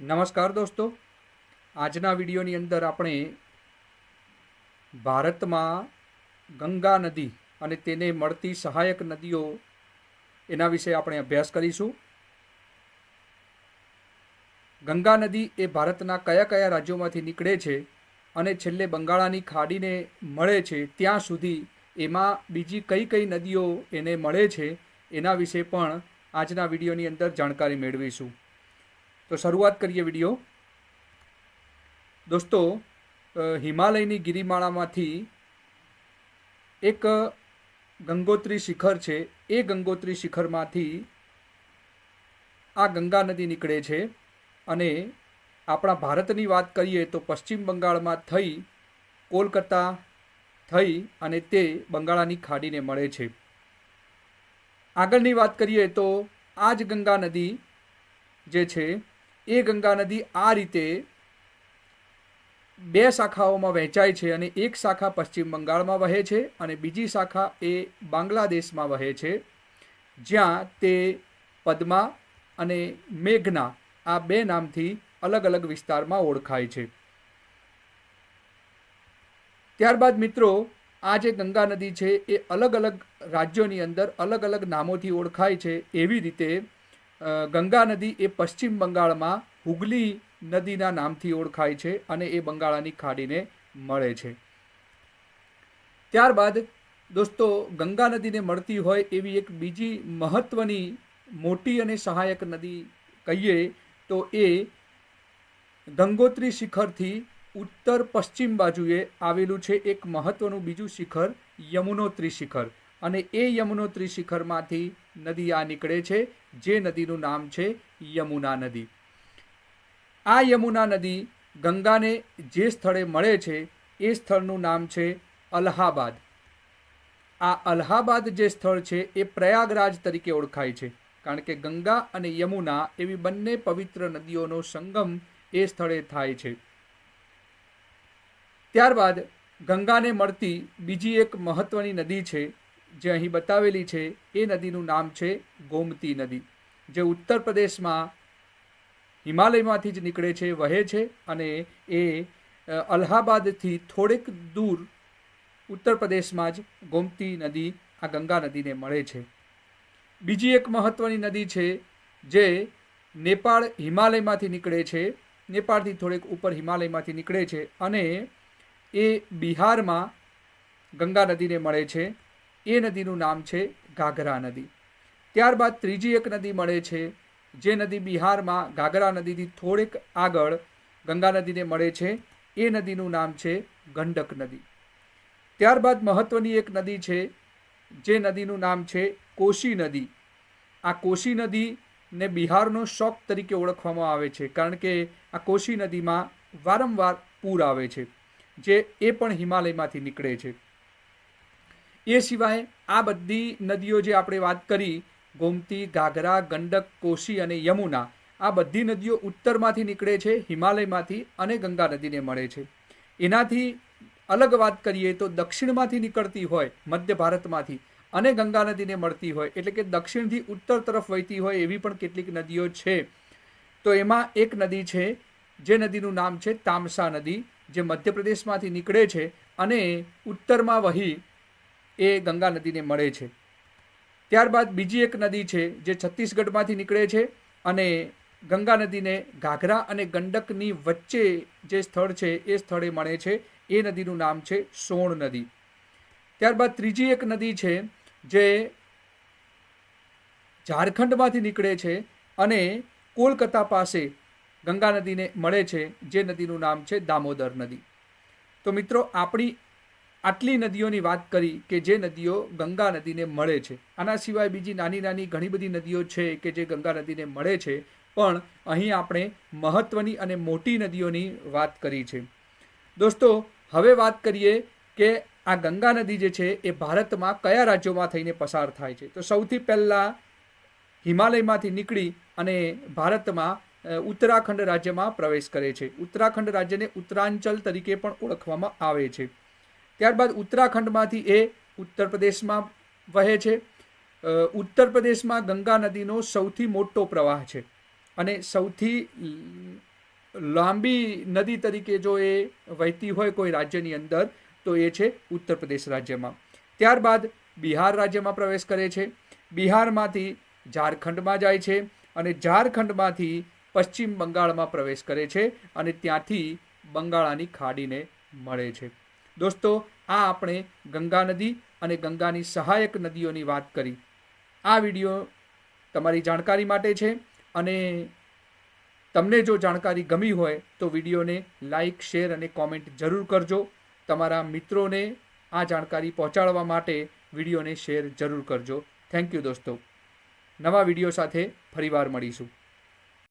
નમસ્કાર દોસ્તો. આજના વિડીયોની અંદર આપણે ભારતમાં ગંગા નદી અને તેને મળતી સહાયક નદીઓ એના વિશે આપણે અભ્યાસ કરીશું. ગંગા નદી એ ભારતના કયા કયા રાજ્યોમાંથી નીકળે છે અને છેલ્લે બંગાળાની ખાડીને મળે છે ત્યાં સુધી એમાં બીજી કઈ કઈ નદીઓ એને મળે છે એના વિશે પણ આજના વિડીયોની અંદર જાણકારી મેળવીશું. તો શરૂઆત કરીએ વીડિયો. દોસ્તો હિમાલયની ગિરિમાળામાંથી એક ગંગોત્રી શિખર છે. એ ગંગોત્રી શિખરમાંથી આ ગંગા નદી નીકળે છે અને આપણા ભારતની વાત કરીએ તો પશ્ચિમ બંગાળમાં થઈ, કોલકાતા થઈ અને તે બંગાળાની ખાડીને મળે છે. આગળની વાત કરીએ તો આ જ ગંગા નદી જે છે એ ગંગા નદી આ રીતે બે શાખાઓમાં વહેંચાય છે અને એક શાખા પશ્ચિમ બંગાળમાં વહે છે અને બીજી શાખા એ બાંગ્લાદેશમાં વહે છે. જ્યાં તે પદ્મા અને મેઘના આ બે નામથી અલગ અલગ વિસ્તારમાં ઓળખાય છે. ત્યારબાદ મિત્રો, આ જે ગંગા નદી છે એ અલગ અલગ રાજ્યોની અંદર અલગ અલગ નામોથી ઓળખાય છે એવી રીતે ગંગા નદી એ પશ્ચિમ બંગાળમાં હુગલી નદીના નામથી ઓળખાય છે અને એ બંગાળાની ખાડીને મળે છે. ત્યારબાદ દોસ્તો, ગંગા નદીને મળતી હોય એવી એક બીજી મહત્વની, મોટી અને સહાયક નદી કહીએ તો એ ગંગોત્રી શિખરથી ઉત્તર પશ્ચિમ બાજુએ આવેલું છે એક મહત્વનું બીજું શિખર યમુનોત્રી શિખર. અને એ યમુનોત્રી શિખરમાંથી નદી આ નીકળે છે, જે નદીનું નામ છે યમુના નદી. આ યમુના નદી ગંગાને જે સ્થળે મળે છે, એ સ્થળનું નામ છે અલ્હાબાદ. આ અલ્હાબાદ જે સ્થળ છે, એ પ્રયાગરાજ તરીકે ઓળખાય છે, કારણ કે ગંગા અને યમુના એવી બંને પવિત્ર નદીઓનો સંગમ એ સ્થળે થાય છે. ત્યારબાદ ગંગાને મળતી બીજી એક મહત્વની નદી છે જે અહીં બતાવેલી છે, એ નદીનું નામ છે ગોમતી નદી, જે ઉત્તર પ્રદેશમાં હિમાલયમાંથી જ નીકળે છે, વહે છે અને એ અલ્હાબાદથી થોડેક દૂર ઉત્તર પ્રદેશમાં જ ગોમતી નદી, આ ગંગા નદીને મળે છે. બીજી એક મહત્ત્વની નદી છે, જે નેપાળ હિમાલયમાંથી નીકળે છે, નેપાળથી થોડેક ઉપર હિમાલયમાંથી નીકળે છે અને એ બિહારમાં ગંગા નદીને મળે છે. એ નદીનું નામ છે ઘાઘરા નદી. ત્યારબાદ ત્રીજી એક નદી મળે છે, જે નદી બિહારમાં ઘાઘરા નદીથી થોડેક આગળ ગંગા નદીને મળે છે. એ નદીનું નામ છે ગંડક નદી. ત્યારબાદ મહત્વની એક નદી છે, જે નદીનું નામ છે કોશી નદી. આ કોશી નદીને બિહારનો શોક તરીકે ઓળખવામાં આવે છે, કારણ કે આ કોશી નદીમાં વારંવાર પૂર આવે છે, જે એ પણ હિમાલયમાંથી નીકળે છે. એ સિવાય આ બધી નદીઓ જે આપણે વાત કરી, ગોમતી, ઘાઘરા, ગંડક, કોશી અને યમુના, આ બધી નદીઓ ઉત્તરમાંથી નીકળે છે, હિમાલયમાંથી અને ગંગા નદીને મળે છે. એનાથી અલગ વાત કરીએ તો દક્ષિણમાંથી નીકળતી હોય, મધ્ય ભારતમાંથી, અને ગંગા નદીને મળતી હોય, એટલે કે દક્ષિણથી ઉત્તર તરફ વહેતી હોય એવી પણ કેટલીક નદીઓ છે. તો એમાં એક નદી છે, જે નદીનું નામ છે તામસા નદી, જે મધ્યપ્રદેશમાંથી નીકળે છે અને ઉત્તરમાં વહી એ ગંગા નદીને મળે છે. ત્યારબાદ બીજી એક નદી છે જે છત્તીસગઢમાંથી નીકળે છે અને ગંગા નદીને ઘાઘરા અને ગંડકની વચ્ચે જે સ્થળ છે એ સ્થળે મળે છે. એ નદીનું નામ છે સોણ નદી. ત્યારબાદ ત્રીજી એક નદી છે જે ઝારખંડમાંથી નીકળે છે અને કોલકાતા પાસે ગંગા નદીને મળે છે, જે નદીનું નામ છે દામોદર નદી. તો મિત્રો, આપણી આટલી નદીઓની વાત કરી કે જે નદીઓ ગંગા નદીને મળે છે. આના સિવાય બીજી નાની નાની ઘણી બધી નદીઓ છે કે જે ગંગા નદીને મળે છે, પણ અહીં આપણે મહત્ત્વની અને મોટી નદીઓની વાત કરી છે. દોસ્તો, હવે વાત કરીએ કે આ ગંગા નદી જે છે એ ભારતમાં કયા રાજ્યોમાં થઈને પસાર થાય છે. તો સૌથી પહેલાં હિમાલયમાંથી નીકળી અને ભારતમાં ઉત્તરાખંડ રાજ્યમાં પ્રવેશ કરે છે. ઉત્તરાખંડ રાજ્યને ઉત્તરાંચલ તરીકે પણ ઓળખવામાં આવે છે. ત્યારબાદ ઉત્તરાખંડમાંથી એ ઉત્તર પ્રદેશમાં વહે છે. ઉત્તર પ્રદેશમાં ગંગા નદીનો સૌથી મોટો પ્રવાહ છે અને સૌથી લાંબી નદી તરીકે જો એ વહેતી હોય કોઈ રાજ્યની અંદર, તો એ છે ઉત્તર પ્રદેશ રાજ્યમાં. ત્યારબાદ બિહાર રાજ્યમાં પ્રવેશ કરે છે. બિહારમાંથી ઝારખંડમાં જાય છે અને ઝારખંડમાંથી પશ્ચિમ બંગાળમાં પ્રવેશ કરે છે અને ત્યાંથી બંગાળાની ખાડીને મળે છે. દોસ્તો, આ આપણે ગંગા નદી અને ગંગાની સહાયક નદીઓની વાત કરી. આ વીડિયો તમારી જાણકારી માટે છે અને તમને જો જાણકારી ગમી હોય તો વિડીયોને લાઈક, શેર અને કોમેન્ટ જરૂર કરજો. તમારા મિત્રોને આ જાણકારી પહોંચાડવા માટે વિડીયોને શેર જરૂર કરજો. થેન્ક યુ દોસ્તો. નવા વીડિયો સાથે ફરીવાર મળીશું.